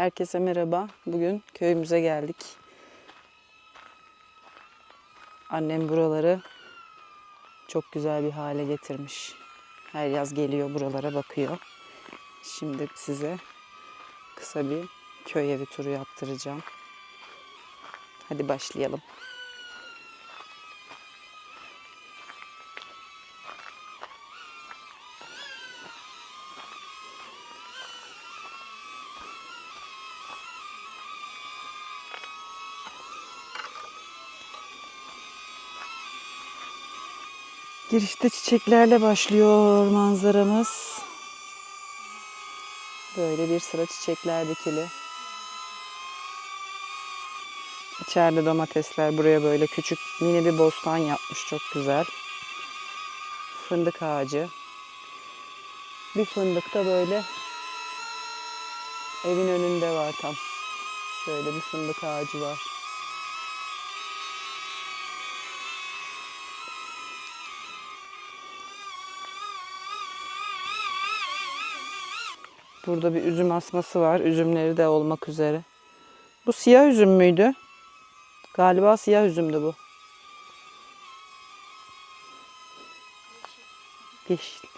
Herkese merhaba. Bugün köyümüze geldik. Annem buraları çok güzel bir hale getirmiş. Her yaz geliyor buralara bakıyor. Şimdi size kısa bir köy evi turu yaptıracağım. Hadi başlayalım. Girişte çiçeklerle başlıyor manzaramız. Böyle bir sıra çiçekler dikili. İçeride domatesler buraya böyle küçük mini bir bostan yapmış çok güzel. Fındık ağacı. Bir fındık da böyle evin önünde var tam. Şöyle bir fındık ağacı var. Burada bir üzüm asması var. Üzümleri de olmak üzere. Bu siyah üzüm müydü? Galiba siyah üzümdü bu. Yeşil.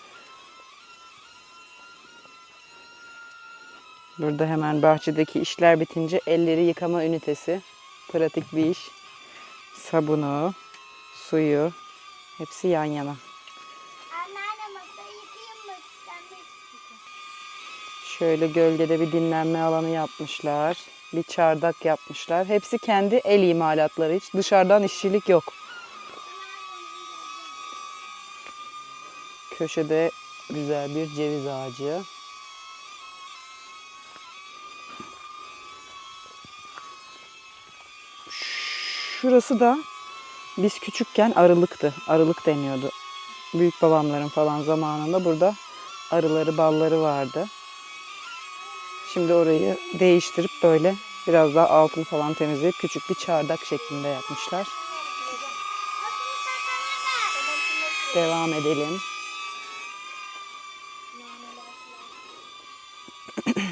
Burada hemen bahçedeki işler bitince elleri yıkama ünitesi. Pratik bir iş. Sabunu, suyu hepsi yan yana. Şöyle gölgede bir dinlenme alanı yapmışlar. Bir çardak yapmışlar. Hepsi kendi el imalatları. Hiç dışarıdan işçilik yok. Köşede güzel bir ceviz ağacı. Şurası da biz küçükken arılıktı. Arılık deniyordu. Büyük babamların falan zamanında burada arıları, balları vardı. Şimdi orayı değiştirip böyle biraz daha altını falan temizleyip küçük bir çardak şeklinde yapmışlar. Devam edelim.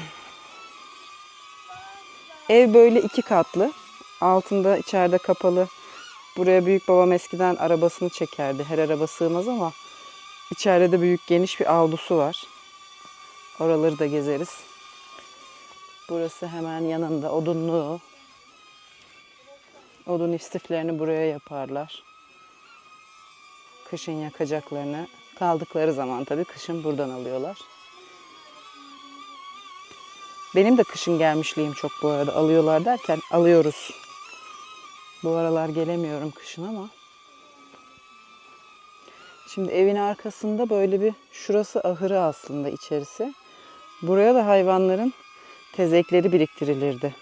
Ev böyle iki katlı. Altında içeride kapalı. Buraya büyük babam eskiden arabasını çekerdi. Her araba sığmaz ama içeride de büyük geniş bir avlusu var. Oraları da gezeriz. Burası hemen yanında odunluğu. Odun istiflerini buraya yaparlar. Kışın yakacaklarını kaldıkları zaman tabii kışın buradan alıyorlar. Benim de kışın gelmişliğim çok bu arada. Alıyorlar derken alıyoruz. Bu aralar gelemiyorum kışın ama. Şimdi evin arkasında böyle bir şurası ahırı aslında içerisi. Buraya da hayvanların tezekleri biriktirilirdi.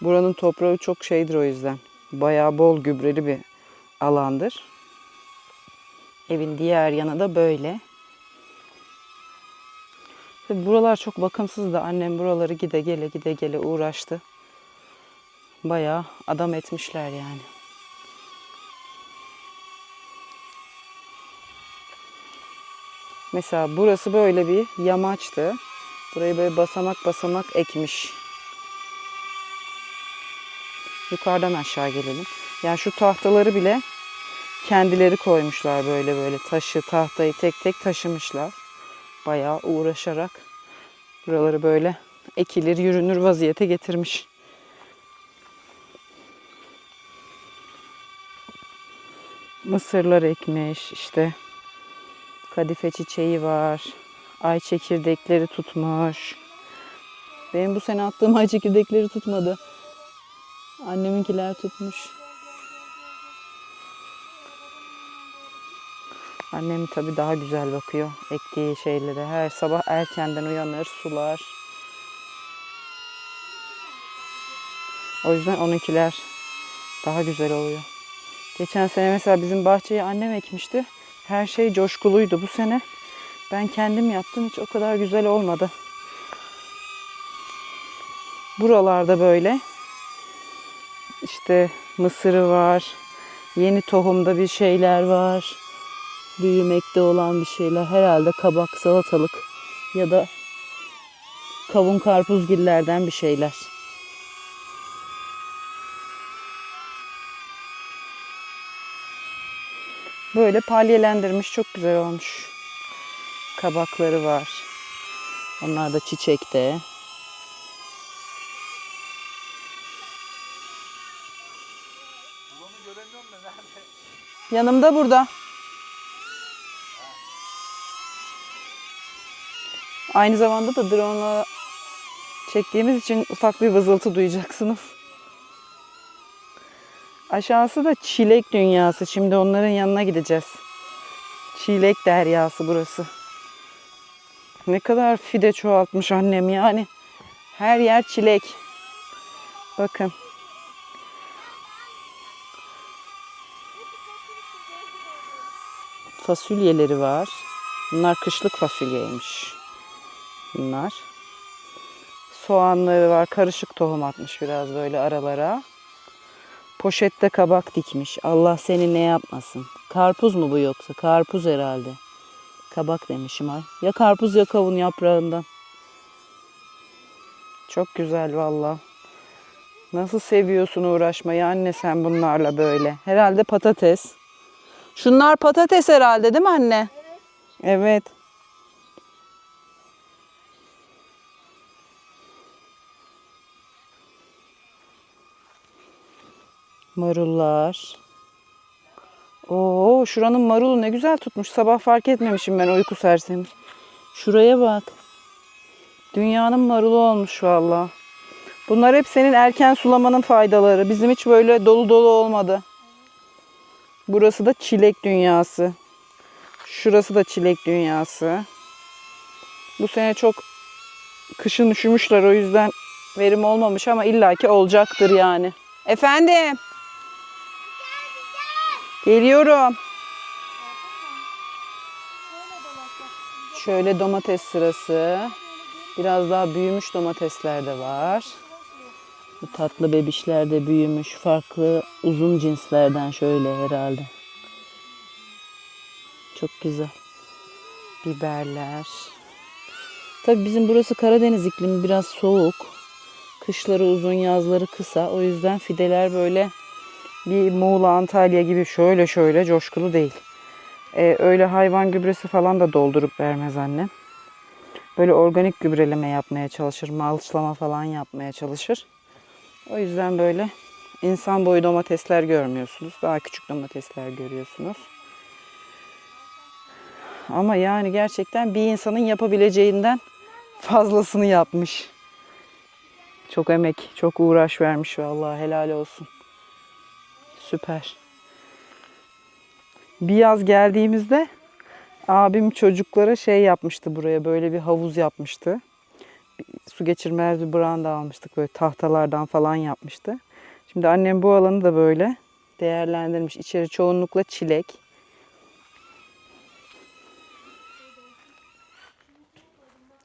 Buranın toprağı çok şeydir o yüzden. Bayağı bol gübreli bir alandır. Evin diğer yanı da böyle. Tabii buralar çok bakımsız da annem buraları gide gele gide gele uğraştı. Bayağı adam etmişler yani. Mesela burası böyle bir yamaçtı. Burayı böyle basamak basamak ekmiş. Yukarıdan aşağı gelelim. Yani şu tahtaları bile kendileri koymuşlar böyle böyle. Taşı, tahtayı tek tek taşımışlar. Bayağı uğraşarak buraları böyle ekilir, yürünür vaziyete getirmiş. Mısırlar ekmiş işte. Kadife çiçeği var. Ay çekirdekleri tutmuş. Benim bu sene attığım ay çekirdekleri tutmadı. Anneminkiler tutmuş. Annem tabii daha güzel bakıyor ektiği şeylere. Her sabah erkenden uyanır, sular. O yüzden onunkiler daha güzel oluyor. Geçen sene mesela bizim bahçeyi annem ekmişti. Her şey coşkuluydu. Bu sene ben kendim yaptım. Hiç o kadar güzel olmadı. Buralarda böyle işte mısırı var. Yeni tohumda bir şeyler var. Büyümekte olan bir şeyler. Herhalde kabak, salatalık ya da kavun karpuzgillerden bir şeyler. Böyle palyelendirmiş çok güzel olmuş. Kabakları var. Onlar da çiçekte. Yanımda burada. Aynı zamanda da drone'la çektiğimiz için ufak bir vızıltı duyacaksınız. Aşağısı da çilek dünyası. Şimdi onların yanına gideceğiz. Çilek deryası burası. Ne kadar fide çoğaltmış annem yani. Her yer çilek. Bakın. Fasulyeleri var. Bunlar kışlık fasulyeymiş. Bunlar. Soğanları var. Karışık tohum atmış biraz böyle aralara. Poşette kabak dikmiş. Allah seni ne yapmasın. Karpuz mu bu yoksa? Karpuz herhalde. Kabak demişim ay. Ya karpuz ya kavun yaprağından. Çok güzel valla. Nasıl seviyorsun uğraşmayı anne sen bunlarla böyle. Herhalde patates. Şunlar patates herhalde değil mi anne? Evet. Marullar. Oo, şuranın marulu ne güzel tutmuş. Sabah fark etmemişim ben uyku sersemi. Şuraya bak. Dünyanın marulu olmuş valla. Bunlar hep senin erken sulamanın faydaları. Bizim hiç böyle dolu dolu olmadı. Burası da çilek dünyası. Şurası da çilek dünyası. Bu sene çok kışın üşümüşler o yüzden verim olmamış ama illaki olacaktır yani. Efendim. Geliyorum. Şöyle domates sırası. Biraz daha büyümüş domatesler de var. Bu tatlı bebişler de büyümüş. Farklı uzun cinslerden şöyle herhalde. Çok güzel. Biberler. Tabii bizim burası Karadeniz iklimi biraz soğuk. Kışları uzun, yazları kısa. O yüzden fideler böyle bir Muğla, Antalya gibi şöyle şöyle coşkulu değil. Ee, öyle hayvan gübresi falan da doldurup vermez annem. Böyle organik gübreleme yapmaya çalışır, malçlama falan yapmaya çalışır. O yüzden böyle insan boyu domatesler görmüyorsunuz. Daha küçük domatesler görüyorsunuz. Ama yani gerçekten bir insanın yapabileceğinden fazlasını yapmış. Çok emek, çok uğraş vermiş vallahi helal olsun. Süper. Bir yaz geldiğimizde abim çocuklara şey yapmıştı buraya böyle bir havuz yapmıştı. Su geçirmez bir branda almıştık böyle tahtalardan falan yapmıştı. Şimdi annem bu alanı da böyle değerlendirmiş. İçeri çoğunlukla çilek.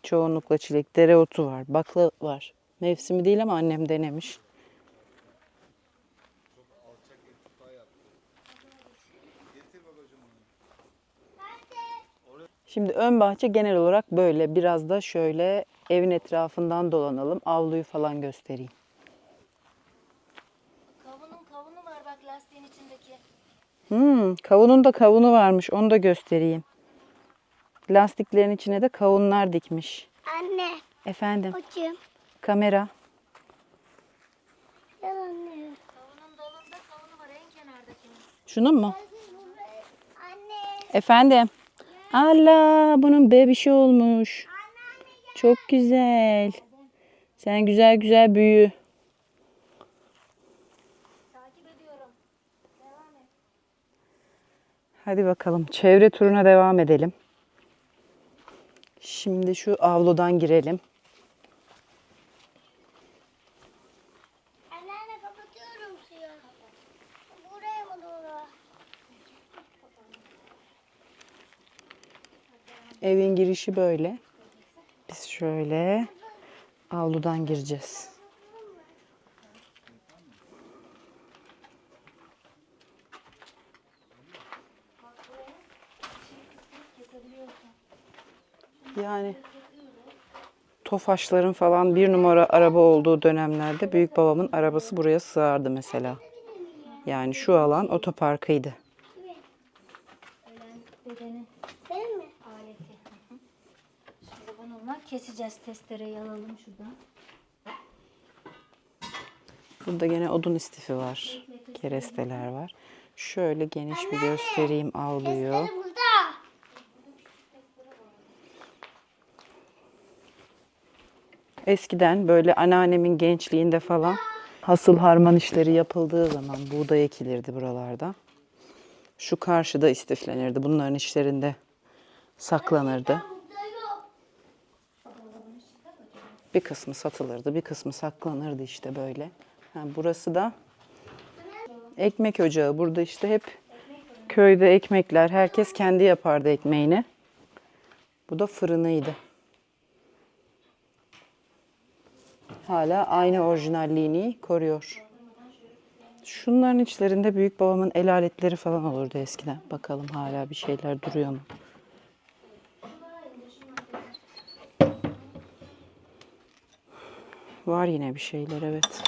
Çoğunlukla çilek, dereotu var, bakla var. Mevsimi değil ama annem denemiş. Şimdi ön bahçe genel olarak böyle. Biraz da şöyle evin etrafından dolanalım. Avluyu falan göstereyim. Kavunun kavunu var bak lastiğin içindeki. Hmm, kavunun da kavunu varmış. Onu da göstereyim. Lastiklerin içine de kavunlar dikmiş. Anne. Efendim, Koçum. kamera. Gel anne. Kavunun dalında kavunu var en kenardakinin. Şunun mu? Anne. Efendim. Allah, bunun bebişi olmuş. Çok güzel. Sen güzel güzel büyü. Hadi bakalım çevre turuna devam edelim. Şimdi şu avludan girelim. Anneanne kapatıyorum suyu. Buraya mı doğru? Evin girişi böyle. Biz şöyle avludan gireceğiz. Yani Tofaşların falan bir numara araba olduğu dönemlerde büyük babamın arabası buraya sığardı mesela. Yani şu alan otoparkıydı. Dedenin Benim mi? aleti. Hı hı. Şimdi keseceğiz. Testereyi alalım şuradan. Burada gene odun istifi var. Keresteler var. Şöyle geniş bir göstereyim avluyu. Eskiden böyle anneannemin gençliğinde falan hasıl harman işleri yapıldığı zaman buğday ekilirdi buralarda. Şu karşıda istiflenirdi. Bunların işlerinde saklanırdı. Burada yok. Bir kısmı satılırdı, bir kısmı saklanırdı işte böyle. Ha, burası da ekmek ocağı. Burada işte hep köyde ekmekler. Herkes kendi yapardı ekmeğini. Bu da fırınıydı. Hala aynı orijinalliğini koruyor. Şunların içlerinde büyük babamın el aletleri falan olurdu eskiden. Bakalım hala bir şeyler duruyor mu? Var yine bir şeyler evet.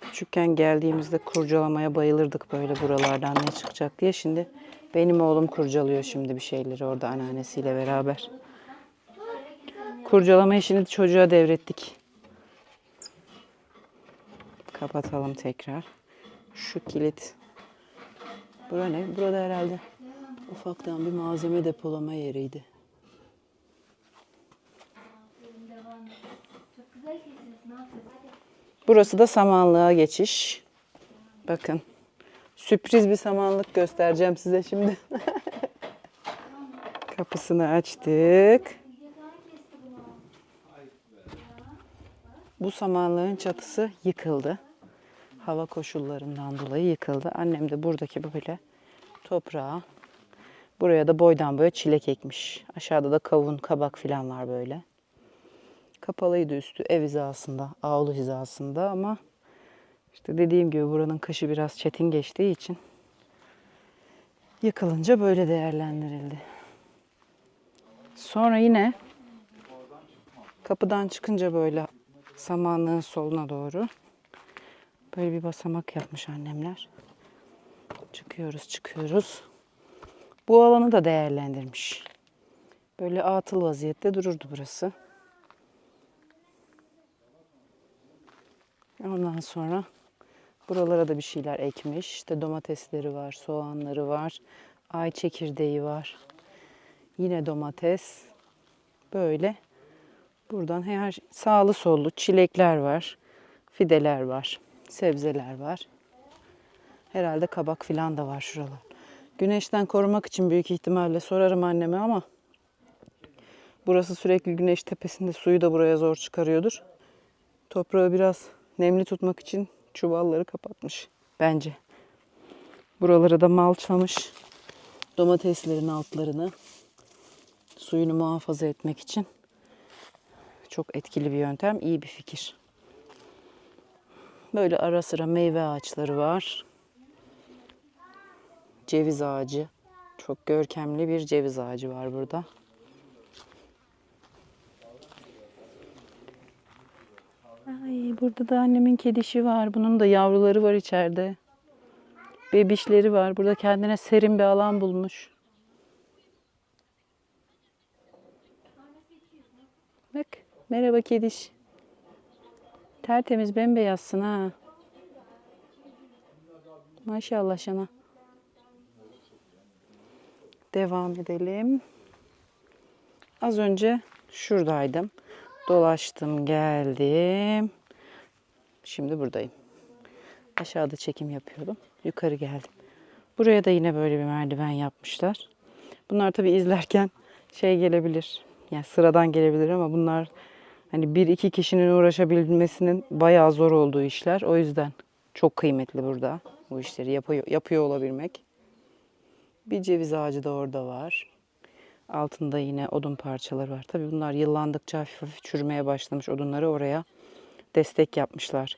Küçükken geldiğimizde kurcalamaya bayılırdık böyle buralardan ne çıkacak diye. Şimdi benim oğlum kurcalıyor şimdi bir şeyleri orada anneannesiyle beraber. Kurcalama işini çocuğa devrettik. Kapatalım tekrar. Şu kilit. Bura ne? Burada herhalde ufaktan bir malzeme depolama yeriydi. Çok güzel kesiyorsun. Ne yapıyorsun? Burası da samanlığa geçiş. Bakın. Sürpriz bir samanlık göstereceğim size şimdi. Kapısını açtık. Bu samanlığın çatısı yıkıldı. Hava koşullarından dolayı yıkıldı. Annem de buradaki böyle toprağa buraya da boydan boya çilek ekmiş. Aşağıda da kavun, kabak falan var böyle. Kapalıydı üstü ev hizasında, avlu hizasında ama işte dediğim gibi buranın kışı biraz çetin geçtiği için yıkılınca böyle değerlendirildi. Sonra yine kapıdan çıkınca böyle samanlığın soluna doğru böyle bir basamak yapmış annemler. Çıkıyoruz, çıkıyoruz. Bu alanı da değerlendirmiş. Böyle atıl vaziyette dururdu burası. Ondan sonra buralara da bir şeyler ekmiş. İşte domatesleri var, soğanları var, ay çekirdeği var. Yine domates. Böyle buradan her sağlı sollu çilekler var, fideler var, sebzeler var. Herhalde kabak filan da var şuralar. Güneşten korumak için büyük ihtimalle sorarım anneme ama burası sürekli güneş tepesinde suyu da buraya zor çıkarıyordur. Toprağı biraz nemli tutmak için çuvalları kapatmış bence. Buraları da malçlamış. Domateslerin altlarını suyunu muhafaza etmek için çok etkili bir yöntem, iyi bir fikir. Böyle ara sıra meyve ağaçları var. Ceviz ağacı. Çok görkemli bir ceviz ağacı var burada. Ay burada da annemin kedişi var. Bunun da yavruları var içeride. Bebişleri var. Burada kendine serin bir alan bulmuş. Bak. Merhaba kediş. Tertemiz bembeyazsın ha. Maşallah sana. Devam edelim. Az önce şuradaydım. Dolaştım, geldim. Şimdi buradayım. Aşağıda çekim yapıyordum. Yukarı geldim. Buraya da yine böyle bir merdiven yapmışlar. Bunlar tabii izlerken şey gelebilir. Yani sıradan gelebilir ama bunlar hani bir iki kişinin uğraşabilmesinin bayağı zor olduğu işler. O yüzden çok kıymetli burada bu işleri yapıyor, yapıyor olabilmek. Bir ceviz ağacı da orada var. Altında yine odun parçaları var. Tabii bunlar yıllandıkça hafif hafif çürümeye başlamış odunları oraya destek yapmışlar.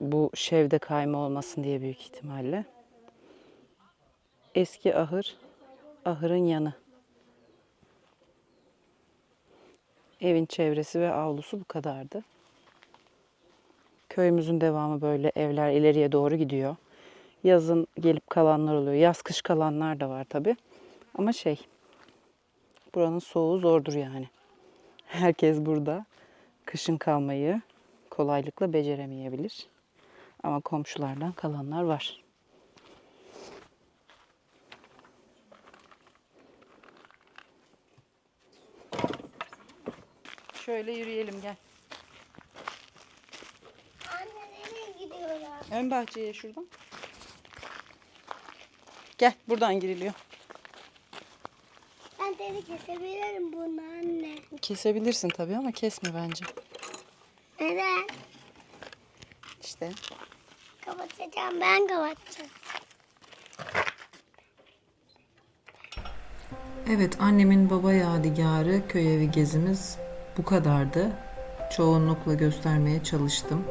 Bu şevde kayma olmasın diye büyük ihtimalle. Eski ahır, ahırın yanı. Evin çevresi ve avlusu bu kadardı. Köyümüzün devamı böyle evler ileriye doğru gidiyor. Yazın gelip kalanlar oluyor. Yaz kış kalanlar da var tabi. Ama şey buranın soğuğu zordur yani. Herkes burada kışın kalmayı kolaylıkla beceremeyebilir. Ama komşulardan kalanlar var. Şöyle yürüyelim gel. Anne nereye gidiyoruz? Ön bahçeye şuradan. Gel buradan giriliyor. Seni kesebilirim bunu anne. Kesebilirsin tabii ama kesme bence. Neden? İşte Kapatacağım ben kapatacağım. Evet, annemin baba yadigarı köy evi gezimiz bu kadardı. Çoğunlukla göstermeye çalıştım.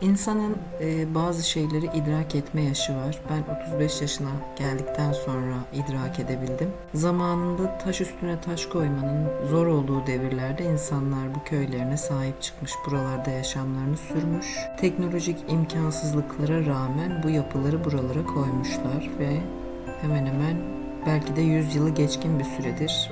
İnsanın e, bazı şeyleri idrak etme yaşı var. Ben 35 yaşına geldikten sonra idrak edebildim. Zamanında taş üstüne taş koymanın zor olduğu devirlerde insanlar bu köylerine sahip çıkmış, buralarda yaşamlarını sürmüş. Teknolojik imkansızlıklara rağmen bu yapıları buralara koymuşlar ve hemen hemen belki de 100 yılı geçkin bir süredir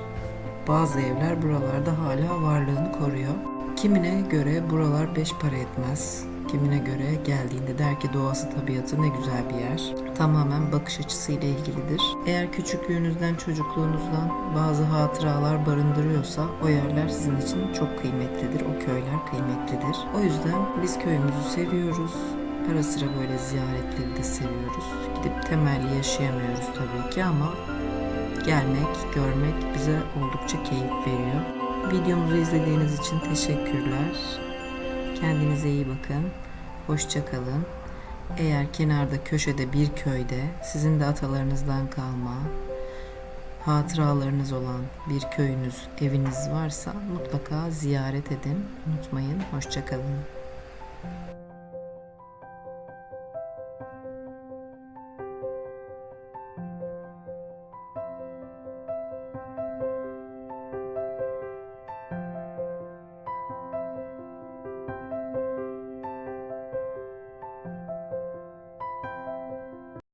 bazı evler buralarda hala varlığını koruyor. Kimine göre buralar beş para etmez. Kimine göre geldiğinde der ki doğası tabiatı ne güzel bir yer. Tamamen bakış açısıyla ilgilidir. Eğer küçüklüğünüzden çocukluğunuzdan bazı hatıralar barındırıyorsa o yerler sizin için çok kıymetlidir. O köyler kıymetlidir. O yüzden biz köyümüzü seviyoruz. Ara sıra böyle ziyaretleri de seviyoruz. Gidip temelli yaşayamıyoruz tabii ki ama gelmek, görmek bize oldukça keyif veriyor. Videomuzu izlediğiniz için teşekkürler. Kendinize iyi bakın. Hoşça kalın. Eğer kenarda köşede bir köyde sizin de atalarınızdan kalma hatıralarınız olan bir köyünüz, eviniz varsa mutlaka ziyaret edin. Unutmayın. Hoşça kalın.